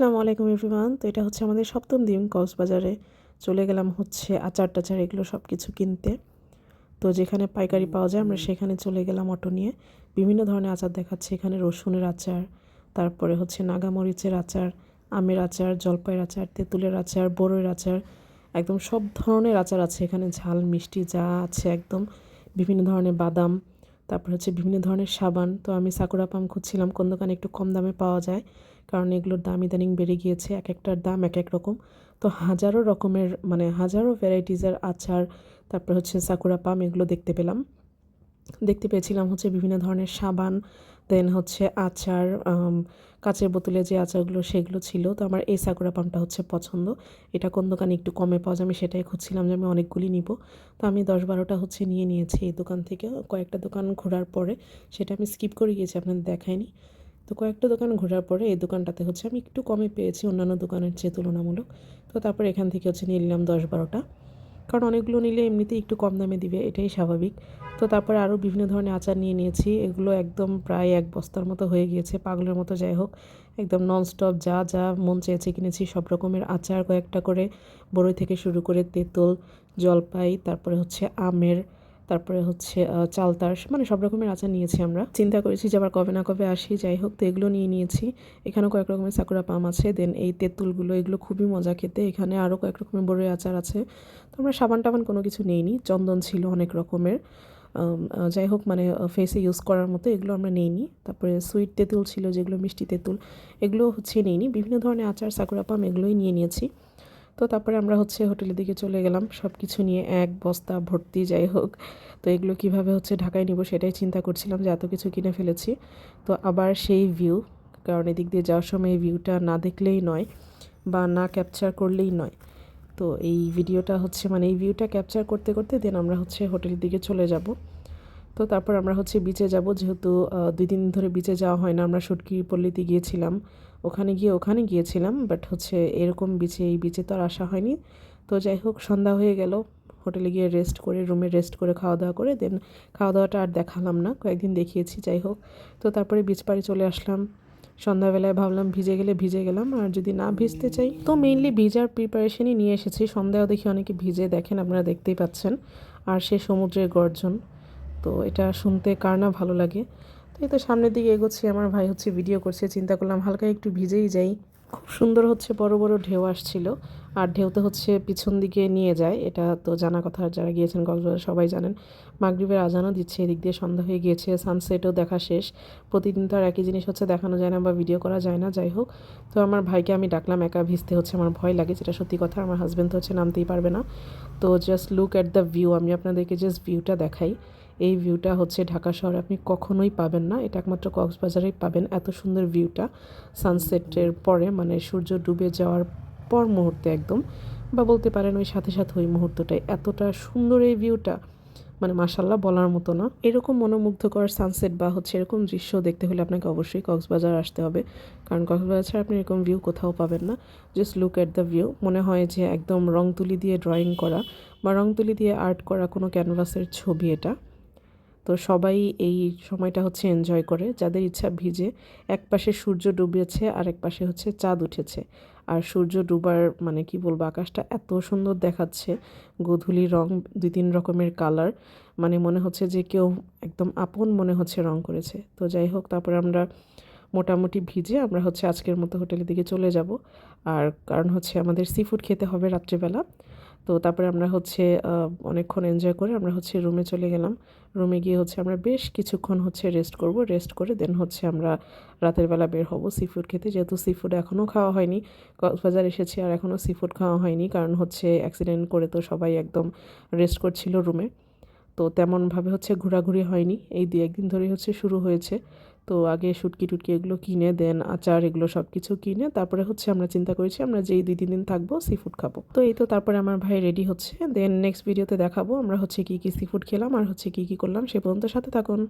আসসালামু আলাইকুম এভরিওয়ান। তো এটা হচ্ছে আমাদের সপ্তম দিন কক্সবাজারে। চলে গেলাম হচ্ছে আচার টাচার এগুলো সব কিছু কিনতে। তো যেখানে পাইকারি পাওয়া যায় আমরা সেখানে চলে গেলাম অটো নিয়ে। বিভিন্ন ধরনের আচার দেখাচ্ছে। এখানে রসুনের আচার, তারপরে হচ্ছে নাগামরিচের আচার, আমের আচার, জলপাইয়ের আচার, তেঁতুলের আচার, বড়ইয়ের আচার, একদম সব ধরনের আচার আছে এখানে। ঝাল, মিষ্টি যা আছে একদম। বিভিন্ন ধরনের বাদাম, তারপর হচ্ছে বিভিন্ন ধরনের সাবান। তো আমি সাকুরা পাম খুঁজছিলাম, কোন দোকানে একটু কম দামে পাওয়া যায়। কারণ এগুলোর দাম ইদানিং বেড়ে গিয়েছে, এক একটার দাম এক এক রকম। তো হাজারো রকমের মানে হাজারো ভ্যারাইটিসের আচার, তারপর হচ্ছে সাকুরা পাম এগুলো দেখতে পেলাম। দেখতে পেয়েছিলাম হচ্ছে বিভিন্ন ধরনের সাবান দেন হচ্ছে আচার কাঁচের বোতলে যে আচারগুলো সেগুলো ছিল। তো আমার এই সাকুরা পামটা হচ্ছে পছন্দ। এটা কোন দোকানে একটু কমে পাওয়া যায় আমি সেটাই খুঁজছিলাম যে আমি অনেকগুলি নিব। তো আমি দশ বারোটা হচ্ছে নিয়ে নিয়েছি এই দোকান থেকে। কয়েকটা দোকান ঘোরার পরে সেটা আমি স্কিপ করে গিয়েছি, আপনাদের দেখায়নি। তো কয়েকটা দোকান ঘোরার পরে এই দোকানটাতে হচ্ছে আমি একটু কমে পেয়েছি অন্যান্য দোকানের চেয়ে তুলনামূলক। তো তারপর এখান থেকে হচ্ছে নিয়ে নিলাম দশ বারোটা। কারণ অনেকগুলো নিলে এমনিতেই একটু কম দামে দিবে, এটাই স্বাভাবিক। তো তারপরে আরও বিভিন্ন ধরনের আচার নিয়ে নিয়েছি, এগুলো একদম প্রায় এক বস্তার মতো হয়ে গিয়েছে, পাগলের মতো যাই হোক। একদম ননস্টপ যা যা মন চেয়েছে কিনেছি, সব রকমের আচার কয়েকটা করে, বড়ই থেকে শুরু করে তেঁতুল, জলপাই, তারপরে হচ্ছে আমের তারপরে হচ্ছে চালতার মানে সব রকমের আচার নিয়েছি আমরা। চিন্তা করেছি যে আবার কবে না কবে আসি, যাই হোক, তো এগুলো নিয়ে নিয়েছি। এখানেও কয়েক রকমের সাকুরা পাম আছে দেন এই তেঁতুলগুলো, এগুলো খুবই মজা খেতে। এখানে আরও কয়েক রকমের বড়ই আচার আছে। তো আমরা সাবান টাবান কোনো কিছু নেইনি, চন্দন ছিল অনেক রকমের। যাই হোক মানে ফেসে ইউজ করার মতো এগুলো আমরা নেইনি। তারপরে সুইট তেঁতুল ছিল, যেগুলো মিষ্টি তেঁতুল, এগুলো হচ্ছে নেইনি। বিভিন্ন ধরনের আচার সাকুরা পাম এগুলোই নিয়ে নিয়েছি। তো তারপরে আমরা হচ্ছে হোটেলের দিকে চলে গেলাম। সব কিছু নিয়ে এক বস্তা ভর্তি যাই হোক। তো এগুলো কীভাবে হচ্ছে ঢাকায় নিব সেটাই চিন্তা করছিলাম যে এত কিছু কিনে ফেলেছি। তো আবার সেই ভিউ কারণ এদিক দিয়ে যাওয়ার সময় ভিউটা না দেখলেই নয় বা না ক্যাপচার করলেই নয়। তো এই ভিডিওটা হচ্ছে মানে এই ভিউটা ক্যাপচার করতে করতে দেন আমরা হচ্ছে হোটেলের দিকে চলে যাব। তো তারপর আমরা হচ্ছে বিচে যাব, যেহেতু দুই দিন ধরে বিচে যাওয়া হয় না। আমরা সুটকি পল্লীতে গিয়েছিলাম। ওখানে গিয়ে ওখানে গিয়েছিলাম বাট হচ্ছে এরকম বিচে এই বিচে তো আর আসা হয়নি। তো যাই হোক, সন্ধ্যা হয়ে গেল। হোটেলে গিয়ে রেস্ট করে রুমে রেস্ট করে খাওয়া দাওয়া করে দেন খাওয়া দাওয়াটা আর দেখালাম না, কয়েকদিন দেখিয়েছি, যাই হোক। তো তারপরে বিচ পাড়ে চলে আসলাম। সন্ধ্যাবেলায় ভাবলাম ভিজে গেলে ভিজে গেলাম, আর যদি না ভিজতে চাই, তো মেইনলি ভিজার প্রিপারেশনই নিয়ে এসেছি। সন্ধ্যাও দেখি অনেকে ভিজে দেখেন, আপনারা দেখতেই পাচ্ছেন। আর সে সমুদ্রের গর্জন। তো এটা শুনতে কার না ভালো লাগে। তো এই তো সামনের দিকে এগোচ্ছি, আমার ভাই হচ্ছে ভিডিও করছে, চিন্তা করলাম হালকা একটু ভিজেই যাই। খুব সুন্দর হচ্ছে, বড় বড় ঢেউ আসছিল, আর ঢেউতে হচ্ছে পিছন দিকে নিয়ে যায়, এটা তো জানা কথা, যারা গিয়েছেন কক্সবাজার সবাই জানেন। মাগরীবের আজানও দিচ্ছে, এদিক দিয়ে সন্ধ্যা হয়ে গিয়েছে সানসেটও দেখা শেষ। প্রতিদিন তো আর একই জিনিস হচ্ছে, দেখানো যায় না বা ভিডিও করা যায় না, যাই হোক। তো আমার ভাইকে আমি ডাকলাম, একা ভিজতে হচ্ছে আমার ভয় লাগে, যেটা সত্যি কথা, আমার হাজব্যান্ড তো হচ্ছে নামতেই পারবে না। তো just look at the view আমি আপনাদেরকে জাস্ট ভিউটা দেখাই। এই ভিউটা হচ্ছে ঢাকা শহরে। আপনি কখনোই পাবেন না। এটা একমাত্র কক্সবাজারেই পাবেন এত সুন্দর ভিউটা সানসেটের পরে মানে সূর্য ডুবে যাওয়ার পর মুহূর্তে একদম। বা বলতে পারেন ওই সাথে সাথে ওই মুহূর্তটাই। এতটা সুন্দর এই ভিউটা মানে মাসাল্লাহ বলার মতো না। এরকম মনোমুগ্ধকর সানসেট বা হচ্ছে এরকম দৃশ্য দেখতে হলে আপনাকে অবশ্যই কক্সবাজার আসতে হবে। কারণ কক্সবাজার ছাড়া আপনি এরকম ভিউ কোথাও পাবেন না। Just look at the view মনে হয় যে একদম রং তুলি দিয়ে ড্রয়িং করা বা রং তুলি দিয়ে আর্ট করা কোনো ক্যানভাসের ছবি এটা। তো সবাই এই সময়টা হচ্ছে এনজয় করে। যাদের ইচ্ছা ভিজে, এক পাশে সূর্য ডুবেছে আর এক পাশে হচ্ছে চাঁদ উঠেছে। আর সূর্য ডুবার মানে কি বলব, আকাশটা এত সুন্দর দেখাচ্ছে, গোধূলি রং, দুই তিন রকমের কালার মানে মনে হচ্ছে যে কেউ একদম আপন মনে হচ্ছে রং করেছে। তো যাই হোক, তারপরে আমরা মোটামুটি ভিজে আমরা হচ্ছে আজকের মতো হোটেলের দিকে চলে যাব। আর কারণ হচ্ছে আমাদের সি ফুড খেতে হবে রাত্রিবেলা। তো তারপরে আমরা হচ্ছে অনেকক্ষণ এনজয় করে আমরা হচ্ছে রুমে চলে গেলাম। রুমে গিয়ে হচ্ছে আমরা বেশ কিছুক্ষণ হচ্ছে রেস্ট করব। রেস্ট করে দেন হচ্ছে আমরা রাতের বেলা বের হব সি ফুড খেতে। যেহেতু সি ফুড এখনও খাওয়া হয়নি, কক্সবাজার এসেছি আর এখনও সি ফুড খাওয়া হয়নি কারণ হচ্ছে অ্যাক্সিডেন্ট করে তো সবাই একদম রেস্ট করছিল রুমে তো তেমনভাবে হচ্ছে ঘোরাঘুরি হয়নি। এই দু একদিন ধরেই হচ্ছে শুরু হয়েছে। তো আগে শুটকি টুটকি এগুলো কিনে, দেন আচার এগুলো সব কিছু কিনে, তারপরে হচ্ছে আমরা চিন্তা করেছি আমরা যেই দুই, তিন দিন থাকব সি ফুড খাব। তো এই তো তারপরে আমার ভাই রেডি হচ্ছে দেন নেক্সট ভিডিওতে দেখাবো আমরা হচ্ছে কী কী সি ফুড খেলাম আর হচ্ছে কী কী করলাম সে পর্যন্ত সাথে থাকুন।